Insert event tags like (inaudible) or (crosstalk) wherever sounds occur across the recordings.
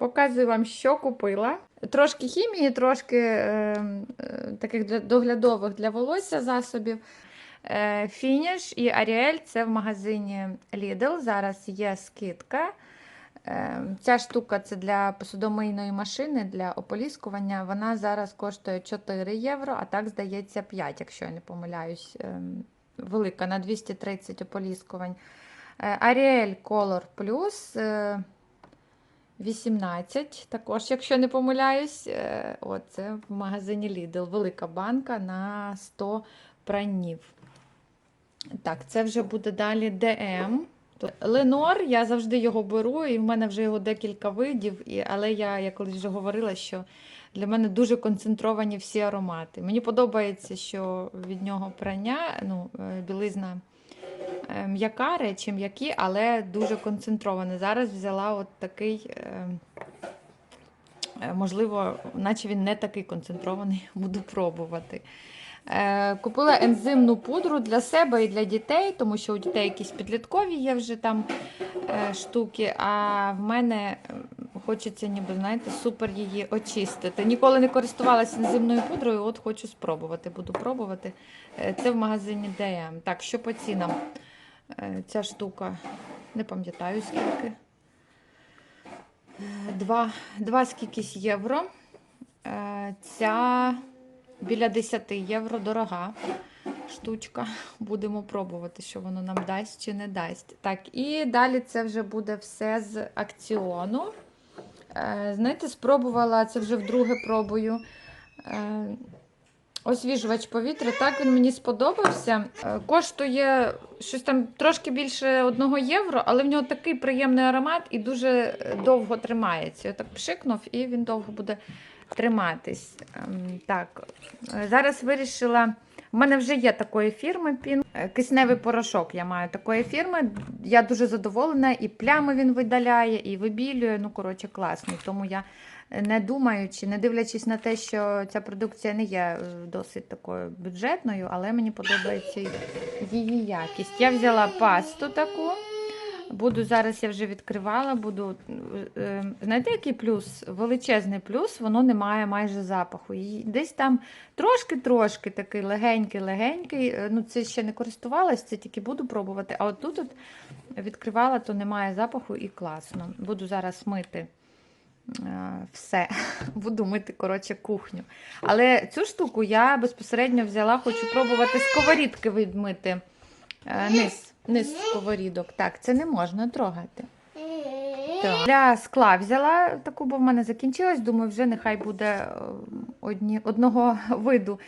Показую вам, що купила. Трошки хімії, трошки е, е, таких для, доглядових для волосся засобів. Е, Фініш і Аріель це в магазині Lidl. Зараз є скидка. Е, Ця штука це для посудомийної машини, для ополіскування. Вона зараз коштує 4 євро, а так здається 5, якщо я не помиляюсь. Ем, Велика на 230 ополіскувань. Е, Ariel Color Plus е, 18, також, якщо не помиляюсь. Е, це в магазині Lidl. Велика банка на 100 пранів. Так, це вже буде далі DM. Ленор, я завжди його беру, і в мене вже його декілька видів, але я, я колись вже говорила, що для мене дуже концентровані всі аромати. Мені подобається, що від нього прання, ну, е, білизна е, м'яка, речі м'які, але дуже концентрована. Зараз взяла от такий, е, е, можливо, наче він не такий концентрований, (laughs) буду пробувати. Купила ензимну пудру для себе і для дітей, тому що у дітей якісь підліткові є вже там штуки, а в мене хочеться, ніби, знаєте, супер її очистити. Ніколи не користувалася ензимною пудрою, от хочу спробувати. Буду пробувати. Це в магазині DM. Так, що по цінам? Е, Ця штука, не пам'ятаю скільки. Е, Два, два скількись євро. Е, Ця біля 10 євро дорога штучка. Будемо пробувати, що воно нам дасть чи не дасть. Так, і далі це вже буде все з акціону. Знаєте, спробувала, це вже вдруге пробую. Освіжувач повітря. Так він мені сподобався. Е, коштує щось там трошки більше 1 євро, але в нього такий приємний аромат і дуже е, довго тримається. Я так пшикнув, і він довго буде триматись. Ем, Так, зараз вирішила. У мене вже є такої фірми Пін. Е, Кисневий порошок я маю такої фірми. Я дуже задоволена, і плями він видаляє, і вибілює. Ну, коротше, класний. Тому я не думаючи, не дивлячись на те, що ця продукція не є е, досить такою бюджетною, але мені подобається її якість. Я взяла пасту таку. Буду зараз я вже відкривала, буду. е, е, Знаєте, який плюс? Величезний плюс, воно не має майже запаху. Десь там трошки-трошки такий легенький-легенький. Ну, це ще не користувалась, це тільки буду пробувати. А от тут от відкривала, то немає запаху і класно. Буду зараз мити. Е, Все, (laughs) буду мити, коротше, кухню. Але цю штуку я безпосередньо взяла, хочу пробувати сковорідки відмити. Е, Низ, низ сковорідок. Так, це не можна трогати. Так. Для скла взяла таку, бо в мене закінчилась. Думаю, вже нехай буде е, одні, одного (laughs) виду.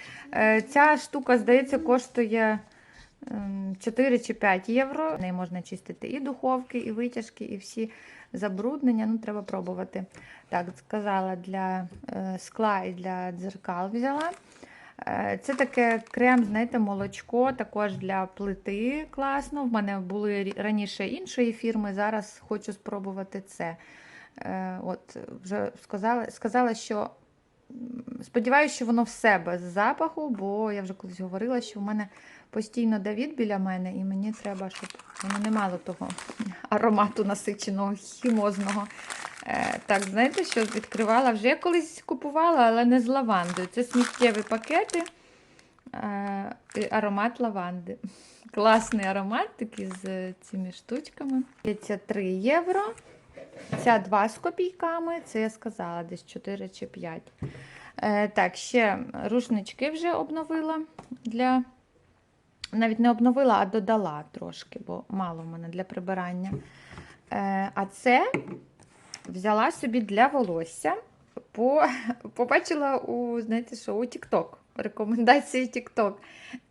Ця штука, здається, коштує 4 чи 5 євро. В неї можна чистити і духовки, і витяжки, і всі забруднення. Ну, треба пробувати. Так, сказала, для е, скла і для дзеркал взяла. Е, Це таке крем, знаєте, молочко, також для плити класно. В мене були раніше іншої фірми, зараз хочу спробувати це. Е, От вже сказала, сказала, що сподіваюся, що воно все без запаху, бо я вже колись говорила, що в мене постійно Давід біля мене, і мені треба, щоб воно не мало того аромату насиченого, хімозного. Е, так, знаєте, що відкривала? Вже я колись купувала, але не з лавандою. Це сміттєві пакети. Е, аромат лаванди. Класний аромат такий з цими штучками. Це 3 євро. Ця 2 з копійками, це я сказала, десь 4 чи 5. Е, так, ще рушнички вже обновила для. Навіть не обновила, а додала трошки, бо мало в мене для прибирання. Е, а це взяла собі для волосся. По, (laughs) побачила у, знаєте що, у TikTok, рекомендації TikTok.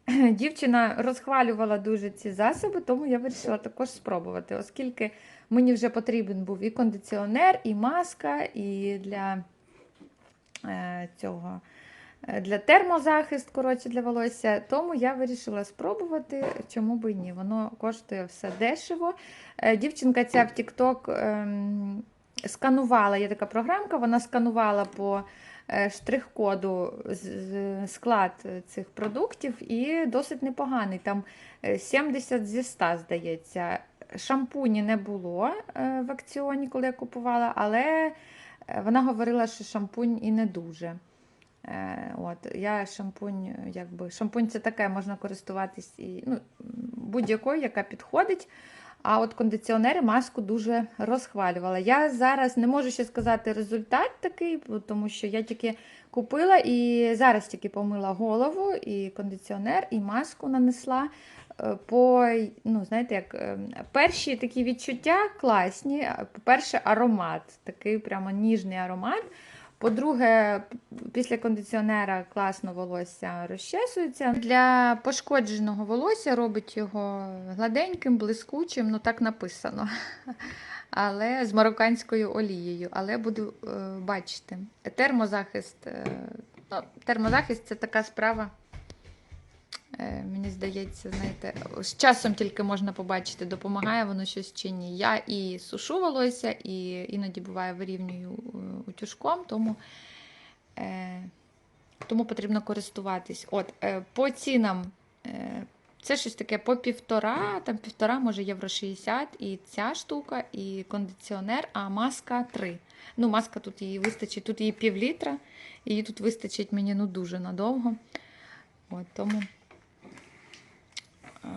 (clears throat) Дівчина розхвалювала дуже ці засоби, тому я вирішила також спробувати, оскільки мені вже потрібен був і кондиціонер, і маска, і для е, цього. Е, Для термозахист, коротше, для волосся, тому я вирішила спробувати, чому би і ні. Воно коштує все дешево. Е, Дівчинка ця в TikTok ем, сканувала, є така програмка, вона сканувала по е, штрих-коду склад цих продуктів і досить непоганий. Там е, 70 зі 100, здається. Шампуні не було в акціоні, коли я купувала, але Вона говорила, що шампунь і не дуже. Е, От, я шампунь, якби шампунь це таке, можна користуватись і ну, будь-якою, яка підходить. А от кондиціонери маску дуже розхвалювала. Я зараз не можу ще сказати результат такий, тому що я тільки купила і зараз тільки помила голову, і кондиціонер, і маску нанесла. Е, По, ну, знаєте, як е, перші такі відчуття класні. По-перше, аромат, такий прямо ніжний аромат. По-друге, після кондиціонера класно волосся розчесується. Для пошкодженого волосся робить його гладеньким, блискучим, ну так написано. (laughs) Але з марокканською олією. Але буду е, бачити. Термозахист. Е, ну, термозахист це така справа. Е, Мені здається, знаєте, з часом тільки можна побачити, допомагає воно щось чи ні. Я і сушу волосся, і іноді буває вирівнюю е, утюжком, тому, е, тому потрібно користуватись. От, по цінам це щось таке по півтора, там півтора, може євро 60, і ця штука, і кондиціонер, а маска 3. Ну, маска тут її вистачить, тут її пів літра, її тут вистачить мені ну дуже надовго. От, тому. Е,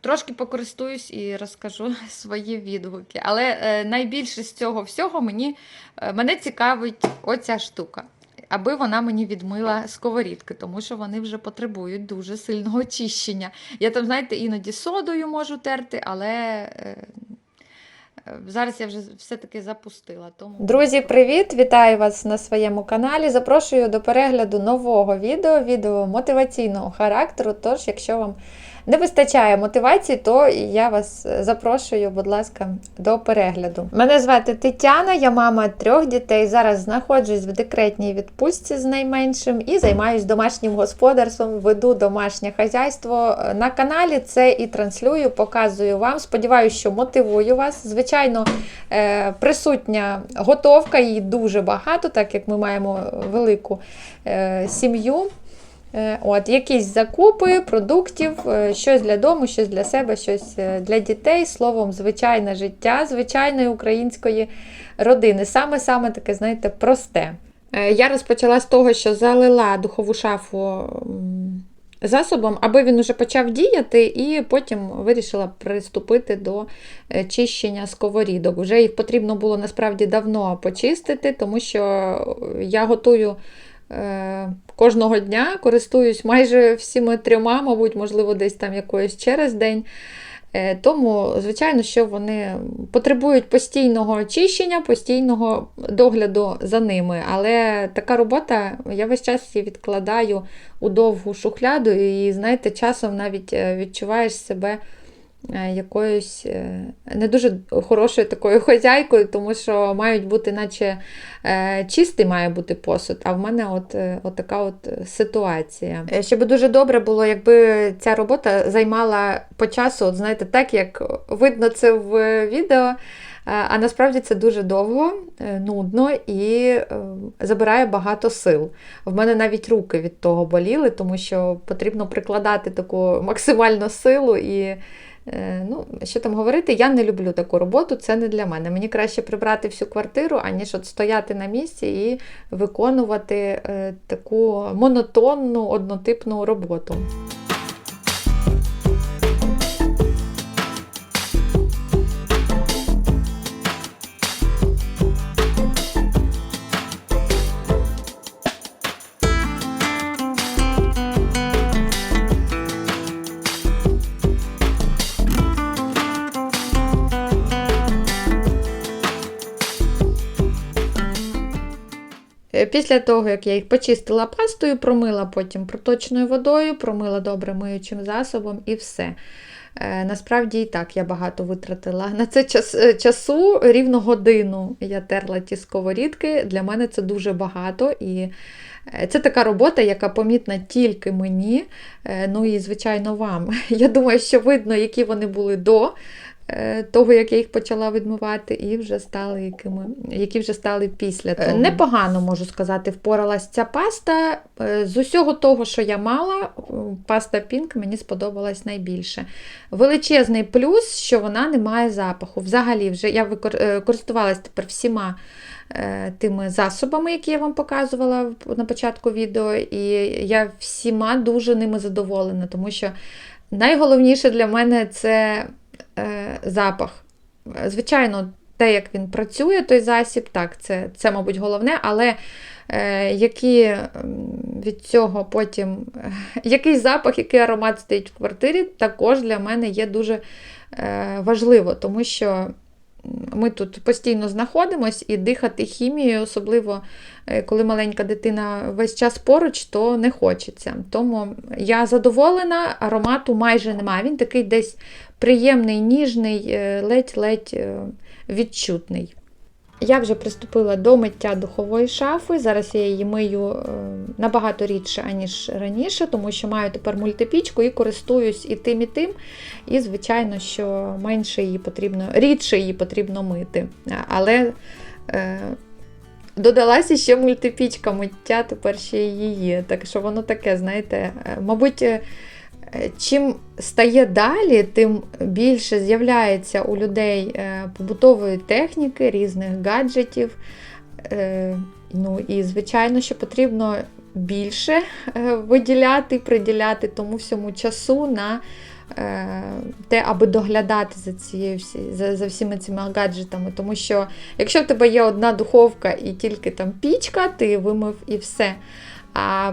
Трошки покористуюсь і розкажу (laughs) свої відгуки. Але е, найбільше з цього всього мені, е, мене цікавить оця штука. Аби вона мені відмила сковорідки, тому що вони вже потребують дуже сильного очищення. Я там, знаєте, іноді содою можу терти, але зараз я вже все-таки запустила. Тому... Друзі, привіт! Вітаю вас на своєму каналі. Запрошую до перегляду нового відео, відео мотиваційного характеру. Тож, якщо вам не вистачає мотивації, то я вас запрошую, будь ласка, до перегляду. Мене звати Тетяна, я мама трьох дітей. Зараз знаходжусь в декретній відпустці з найменшим і займаюся домашнім господарством, веду домашнє хазяйство. На каналі це і транслюю, показую вам. Сподіваюся, що мотивую вас. Звичайно, е, присутня готовка, її дуже багато, так як ми маємо велику е, сім'ю. Е, От, якісь закупи продуктів, е, щось для дому, щось для себе, щось е, для дітей. Словом, звичайне життя звичайної української родини. Саме-саме таке, знаєте, просте. Я розпочала з того, що залила духову шафу засобом, аби він уже почав діяти, і потім вирішила приступити до чищення сковорідок. Вже їх потрібно було насправді давно почистити, тому що я готую. Е, Кожного дня користуюсь майже всіми трьома, мабуть, можливо, десь там якоюсь через день. Е, Тому, звичайно, що вони потребують постійного очищення, постійного догляду за ними. Але така робота, я весь час її відкладаю у довгу шухляду, і, знаєте, часом навіть е, відчуваєш себе якоюсь е, не дуже хорошою такою хазяйкою, тому що мають бути, наче е, чистий має бути посуд, а в мене от, е, от така от е, ситуація. Е, би дуже добре було, якби ця робота займала по часу, от знаєте, так як видно це в відео. Е, А насправді це дуже довго, е, нудно і е, забирає багато сил. В мене навіть руки від того боліли, тому що потрібно прикладати таку максимальну силу і. Е, Ну, що там говорити, я не люблю таку роботу, це не для мене. Мені краще прибрати всю квартиру, аніж от стояти на місці і виконувати е, таку монотонну, однотипну роботу. Після того, як я їх почистила пастою, промила потім проточною водою, промила добре миючим засобом і все. Е, Насправді і так я багато витратила. На це час, е, часу рівно годину я терла ті сковорідки. Для мене це дуже багато. І е, це така робота, яка помітна тільки мені, ну і, звичайно, вам. (laughs) Я думаю, що видно, які вони були до того, як я їх почала відмивати, і вже стали якими, які вже стали після того. Непогано можу сказати, впоралась ця паста. Е, З усього того, що я мала, е, паста Pink мені сподобалась найбільше. Величезний плюс, що вона не має запаху. Взагалі, вже я викор- е, користувалась тепер всіма е, тими засобами, які я вам показувала на початку відео, і я всіма дуже ними задоволена, тому що найголовніше для мене це е, запах. Е, Звичайно, те, як він працює, той засіб, так, це, це мабуть, головне, але е, які від цього потім, (laughs) який запах, який аромат стоїть в квартирі, також для мене є дуже е, важливо, тому що ми тут постійно знаходимось і дихати хімією, особливо е, коли маленька дитина весь час поруч, то не хочеться. Тому я задоволена, аромату майже немає. Він такий десь приємний, ніжний, е, ледь-ледь е, відчутний. Я вже приступила до миття духової шафи. Зараз я її мию е, набагато рідше, аніж раніше, тому що маю тепер мультипічку і користуюсь і тим, і тим. І, звичайно, що менше її потрібно, рідше її потрібно мити. Але е, додалася ще мультипічка миття, тепер ще її є. Так що воно таке, знаєте, е, мабуть. Чим стає далі, тим більше з'являється у людей е, побутової техніки, різних гаджетів. Е, Ну і, звичайно, що потрібно більше е, виділяти, приділяти тому всьому часу на те, аби доглядати за, цією за, за всіми цими гаджетами. Тому що якщо в тебе є одна духовка і тільки там пічка, ти вимив і все. А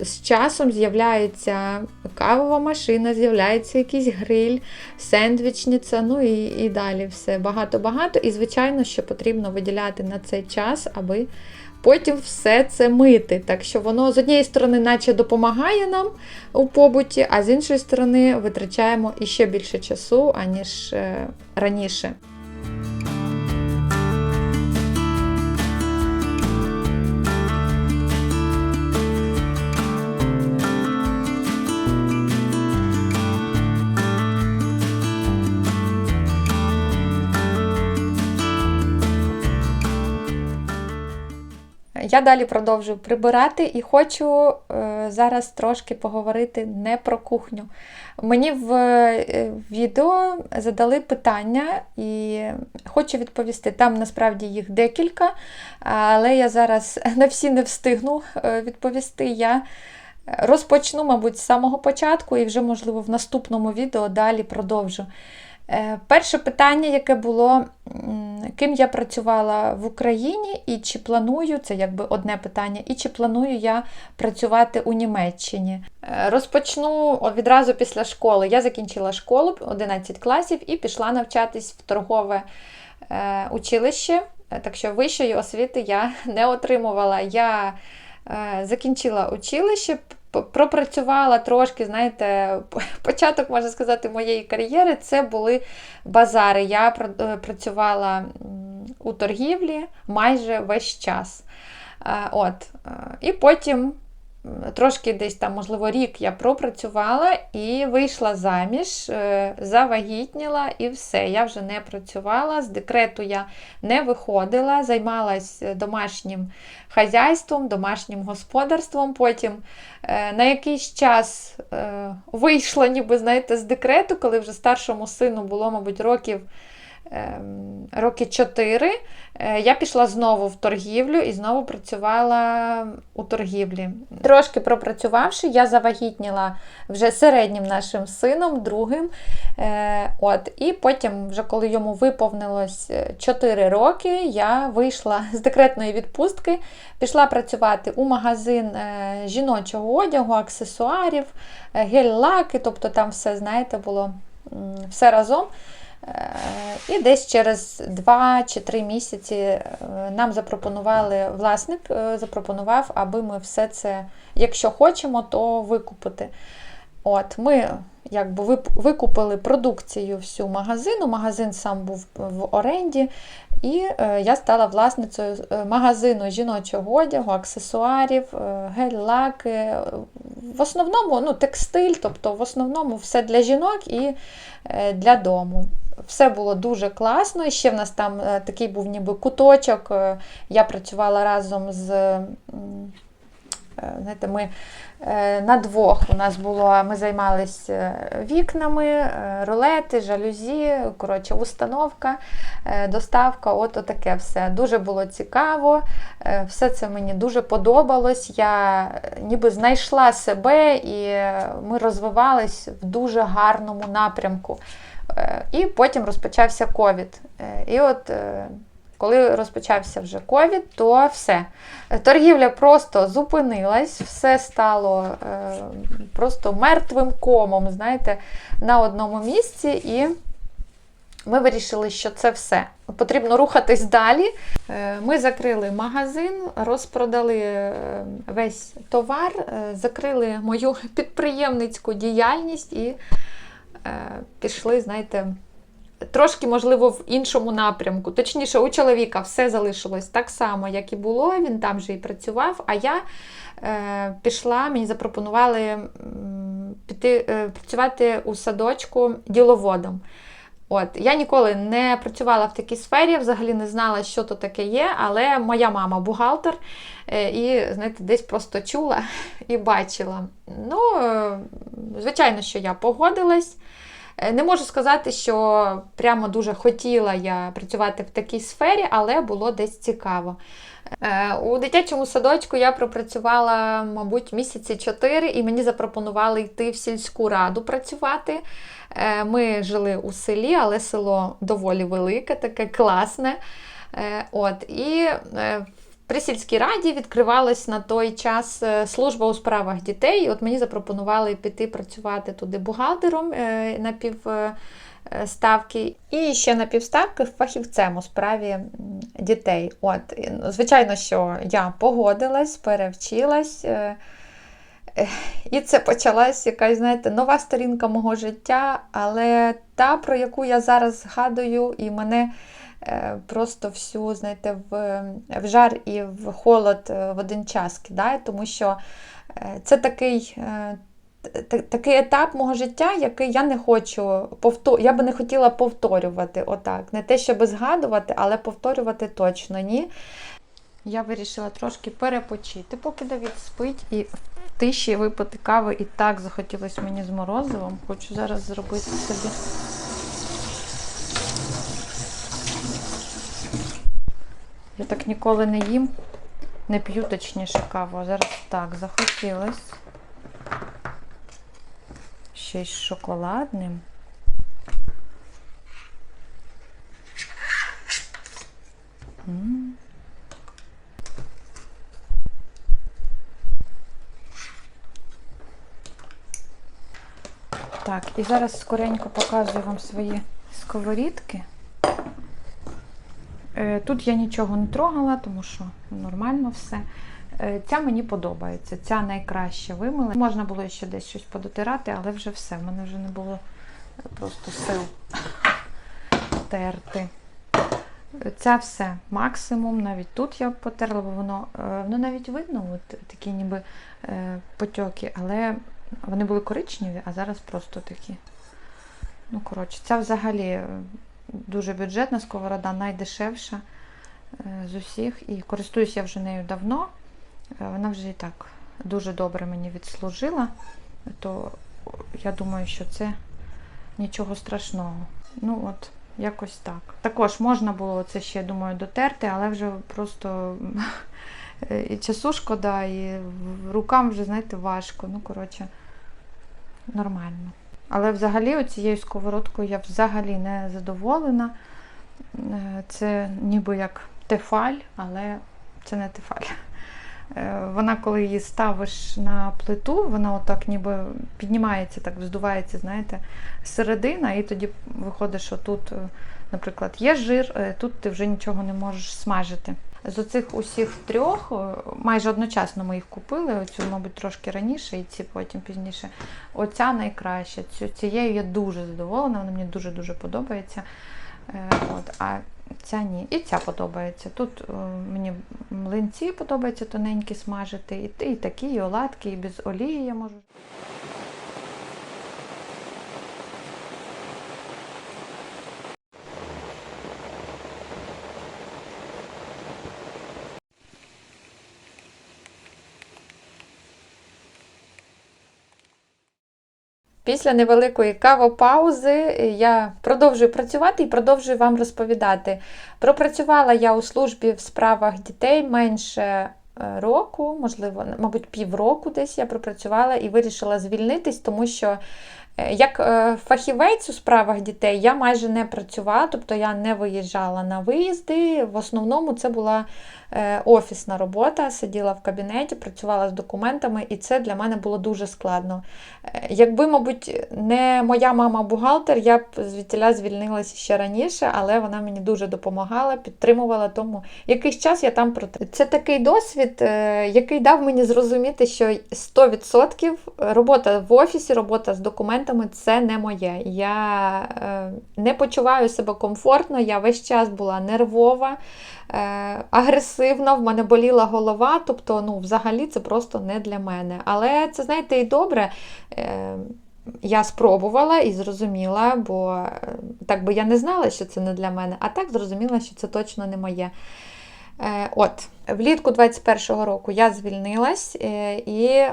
з часом з'являється кавова машина, з'являється якийсь гриль, сендвічниця, ну і, і далі все багато-багато. І, звичайно, що потрібно виділяти на цей час, аби потім все це мити. Так що воно з однієї сторони, наче допомагає нам у побуті, а з іншої сторони, витрачаємо іще більше часу, аніж е, раніше. Я далі продовжую прибирати і хочу е, зараз трошки поговорити не про кухню. Мені в е, відео задали питання і хочу відповісти. Там насправді їх декілька, але я зараз (laughs) на всі не встигну е, відповісти. Я розпочну, мабуть, з самого початку і вже, можливо, в наступному відео далі продовжу. Е, Перше питання, яке було, ким я працювала в Україні і чи планую, це якби одне питання, і чи планую я працювати у Німеччині. Е, Розпочну відразу після школи. Я закінчила школу 11 класів і пішла навчатись в торгове е, училище. Так що вищої освіти я (laughs) не отримувала. Я закінчила училище, пропрацювала трошки, знаєте, початок, можна сказати, моєї кар'єри це були базари. Я е, працювала у торгівлі майже весь час. Е, От. е, І потім трошки десь там, можливо, рік я пропрацювала і вийшла заміж, е, завагітніла і все. Я вже не працювала. З декрету я не виходила, займалась домашнім хазяйством, домашнім господарством. Потім е, на якийсь час е, вийшла, ніби знаєте, з декрету, коли вже старшому сину було, мабуть, років. Ем, Роки 4 я пішла знову в торгівлю і знову працювала у торгівлі. Трошки пропрацювавши, я завагітніла вже середнім нашим сином, другим. Е, От, і потім, вже коли йому виповнилось 4 роки, я вийшла з декретної відпустки, пішла працювати у магазин е, жіночого одягу, аксесуарів, е, гель-лаки, тобто там все, знаєте, було все разом. Е, І десь через 2 чи 3 місяці е, нам запропонували, власник е, запропонував, аби ми все це, якщо хочемо, то викупити. От, Ми якби викупили продукцію всю магазину. Магазин сам був в оренді, і я стала власницею магазину жіночого одягу, аксесуарів, гель-лаки. В основному ну, текстиль, тобто в основному все для жінок і для дому. Все було дуже класно. І ще в нас там е, такий був ніби куточок. Е, Я працювала разом з. е, Знаєте, ми на двох у нас було, ми займалися вікнами, ролети, жалюзі, коротше, установка, доставка, от таке все. Дуже було цікаво, все це мені дуже подобалось. Я ніби знайшла себе і ми розвивались в дуже гарному напрямку. Е, І потім розпочався ковід. Е, І от е, коли розпочався вже ковід, то все. Торгівля просто зупинилась, все стало просто мертвим комом, знаєте, на одному місці. І ми вирішили, що це все. Потрібно рухатись далі. Ми закрили магазин, розпродали весь товар, закрили мою (laughs) підприємницьку діяльність і пішли, знаєте, трошки, можливо, в іншому напрямку. Точніше, у чоловіка все залишилось так само, як і було. Він там же і працював. А я е, пішла, мені запропонували піти е, працювати у садочку діловодом. От, я ніколи не працювала в такій сфері, взагалі не знала, що то таке є, але моя мама бухгалтер, е, і знаєте, десь просто чула (laughs) і бачила. Ну, е, звичайно, що я погодилась. Е, Не можу сказати, що прямо дуже хотіла я працювати в такій сфері, але було десь цікаво. Е, У дитячому садочку я пропрацювала, мабуть, місяці чотири, і мені запропонували йти в сільську раду працювати. Е, Ми жили у селі, але село доволі велике, таке класне. От, і при сільській раді відкривалась на той час е, служба у справах дітей. От мені запропонували піти працювати туди бухгалтером е, на півставки. І ще на півставки фахівцем у справі дітей. От, ну, звичайно, що я погодилась, перевчилась. І це почалась якась, знаєте, нова сторінка мого життя, але та, про яку я зараз згадую, і мене е, просто всю, знаєте, в, в жар і в холод е, в один час кидає, тому що е, це такий. Такий етап мого життя, який я не хочу повтор... я би не хотіла повторювати отак. Не те, щоб згадувати, але повторювати точно ні. Я вирішила трошки перепочити, поки Давід спить, і тиші випити кави і так захотілося мені з морозивом. Хочу зараз зробити собі. Я так ніколи не їм, не п'ю точніше каву, а зараз так захотілось. Ще з шоколадним. М. Так, і зараз скоренько показую вам свої сковорідки. Е, Тут я нічого не трогала, тому що нормально все. Е, Ця мені подобається, ця найкраще вимила. Можна було ще десь щось подотирати, але вже все. В мене вже не було просто сил терти. Це все максимум. Навіть тут я потерла, бо воно, е, воно навіть видно, от такі ніби потьоки, але вони були коричневі, а зараз просто такі. Ну, коротше, ця взагалі е, дуже бюджетна сковорода, найдешевша е, з усіх. І користуюсь я вже нею давно. Е, Вона вже і так дуже добре мені відслужила, то я думаю, що це нічого страшного. Ну от, якось так. Також можна було це ще, думаю, дотерти, але вже просто (laughs) і часу шкода, і рукам вже, знаєте, важко. Ну, коротше, нормально. Але взагалі цією сковородкою я взагалі не задоволена. Е, Це ніби як тефаль, але це не тефаль. Е, Вона, коли її ставиш на плиту, вона отак ніби піднімається, так вздувається, знаєте, середина, і тоді виходить, що тут, е, наприклад, є жир, тут ти вже нічого не можеш смажити. З оцих усіх трьох, е, майже одночасно ми їх купили, оцю, мабуть, трошки раніше, і ці потім пізніше. Оця найкраща. Цю, цією я дуже задоволена, вона мені дуже-дуже подобається. Е, От, а ця ні. І ця подобається. Тут е, мені млинці подобається тоненькі смажити, і, і такі, і оладки, і без олії я можу. Після невеликої кавопаузи я продовжую працювати і продовжую вам розповідати. Пропрацювала я у службі в справах дітей менше е, року, можливо, мабуть, півроку десь я пропрацювала і вирішила звільнитись, тому що е, як е, фахівець у справах дітей я майже не працювала, тобто я не виїжджала на виїзди. В основному це була е, офісна робота, сиділа в кабінеті, працювала з документами, і це для мене було дуже складно. Е, Якби, мабуть, не моя мама бухгалтер, я б звідтіля звільнилася ще раніше, але вона мені дуже допомагала, підтримувала, тому якийсь час я там проте. Це такий досвід, е, який дав мені зрозуміти, що 100% робота в офісі, робота з документами це не моє. Я е, не почуваю себе комфортно, я весь час була нервова, е, агресивна, в мене боліла голова, тобто, ну, взагалі це просто не для мене. Але це, знаєте, і добре. Е, я спробувала і зрозуміла, бо е, так би я не знала, що це не для мене, а так зрозуміла, що це точно не моє. Е, От, влітку 21-го року я звільнилась е, і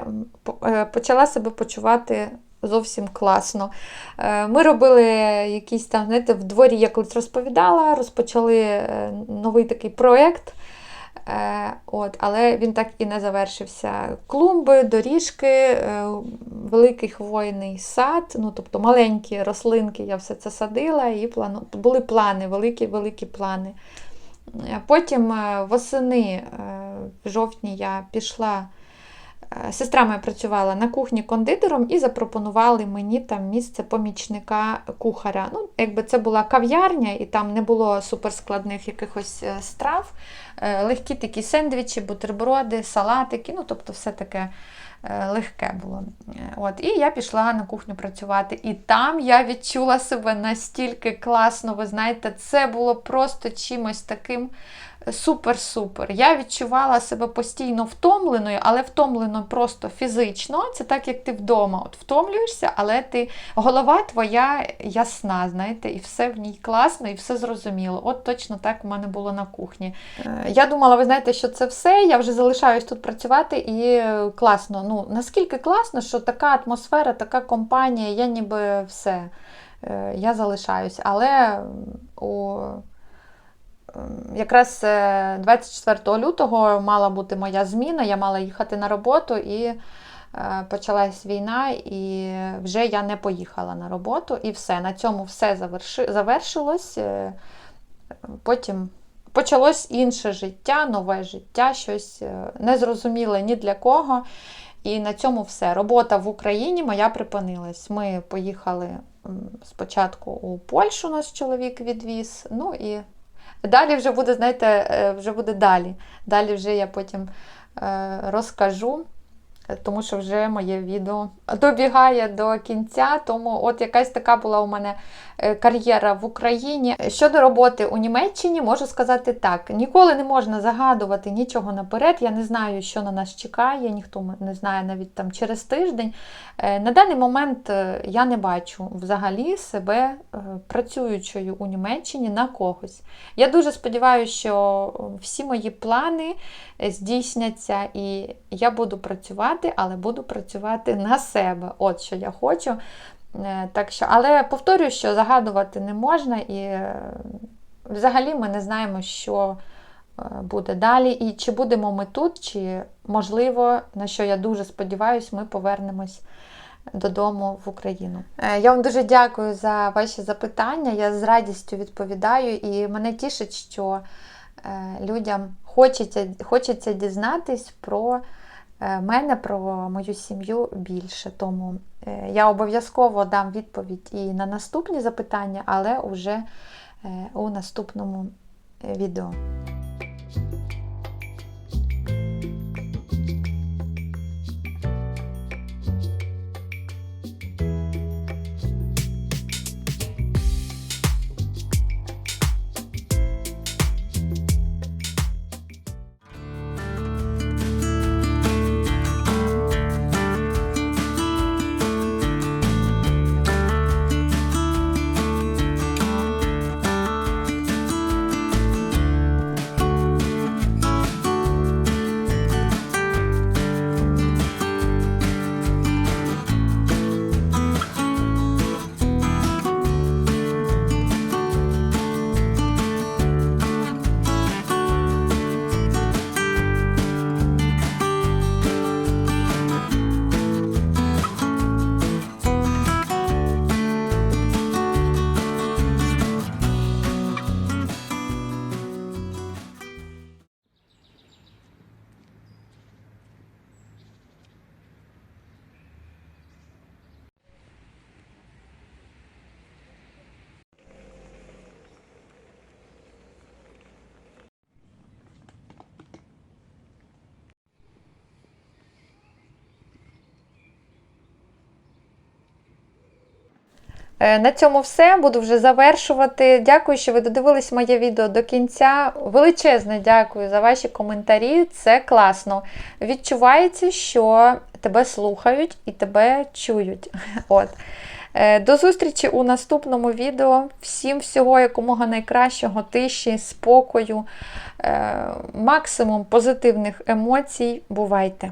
почала себе почувати зовсім класно. Е, Ми робили якісь там, знаєте, в дворі я колись розповідала, розпочали е, новий такий проєкт. Е, От, але він так і не завершився. Клумби, доріжки, великий хвойний сад, ну тобто маленькі рослинки, я все це садила, і плану... були плани, великі-великі плани. Потім восени, в жовтні я пішла. Сестра моя працювала на кухні кондитером і запропонували мені там місце помічника кухаря. Ну, якби це була кав'ярня, і там не було суперскладних якихось е, страв. Е, Легкі такі сендвічі, бутерброди, салатики, ну тобто все таке е, легке було. От, і я пішла на кухню працювати. І там я відчула себе настільки класно. Ви знаєте, це було просто чимось таким супер-супер. Я відчувала себе постійно втомленою, але втомленою просто фізично. Це так, як ти вдома. От втомлюєшся, але ти голова твоя ясна, знаєте, і все в ній класно, і все зрозуміло. От точно так у мене було на кухні. Я думала, ви знаєте, що це все. Я вже залишаюсь тут працювати і класно. Ну наскільки класно, що така атмосфера, така компанія, я ніби все. Е, Я залишаюсь. Але у якраз е, 24 лютого мала бути моя зміна, я мала їхати на роботу і е, почалась війна, і вже я не поїхала на роботу. І все. На цьому все заверши, завершилось. Е, Потім почалось інше життя, нове життя, щось е, незрозуміле ні для кого. І на цьому все. Робота в Україні моя припинилась. Ми поїхали спочатку у Польщу, наш чоловік відвіз. Ну і далі вже буде, знаєте, е, вже буде далі. Далі вже я потім е, розкажу. е, Тому що вже моє відео добігає до кінця, тому от якась така була у мене кар'єра в Україні. Щодо роботи у Німеччині, можу сказати так: ніколи не можна загадувати нічого наперед. Я не знаю, що на нас чекає, ніхто не знає навіть там через тиждень. Е, На даний момент е, я не бачу взагалі себе е, працюючою у Німеччині на когось. Я дуже сподіваюся, що е, всі мої плани е, здійсняться, і я буду працювати, але буду працювати на себе. От що я хочу. Е, Так що, але повторюю, що загадувати не можна, і е, взагалі ми не знаємо, що е, буде далі, і чи будемо ми тут, чи можливо, на що я дуже сподіваюся, ми повернемось додому в Україну. Я вам дуже дякую за ваші запитання. Я з радістю відповідаю, і мене тішить, що людям хочеться, хочеться дізнатись про мене, про мою сім'ю більше. Тому е, я обов'язково дам відповідь і на наступні запитання, але вже е, у наступному е, відео. На цьому все. Буду вже завершувати. Дякую, що ви додивились моє відео до кінця. Величезне дякую за ваші коментарі. Це класно. Відчувається, що тебе слухають і тебе чують. (laughs) От. Е, До зустрічі у наступному відео. Всім всього якомога найкращого, тиші, спокою, е, максимум позитивних емоцій. Бувайте!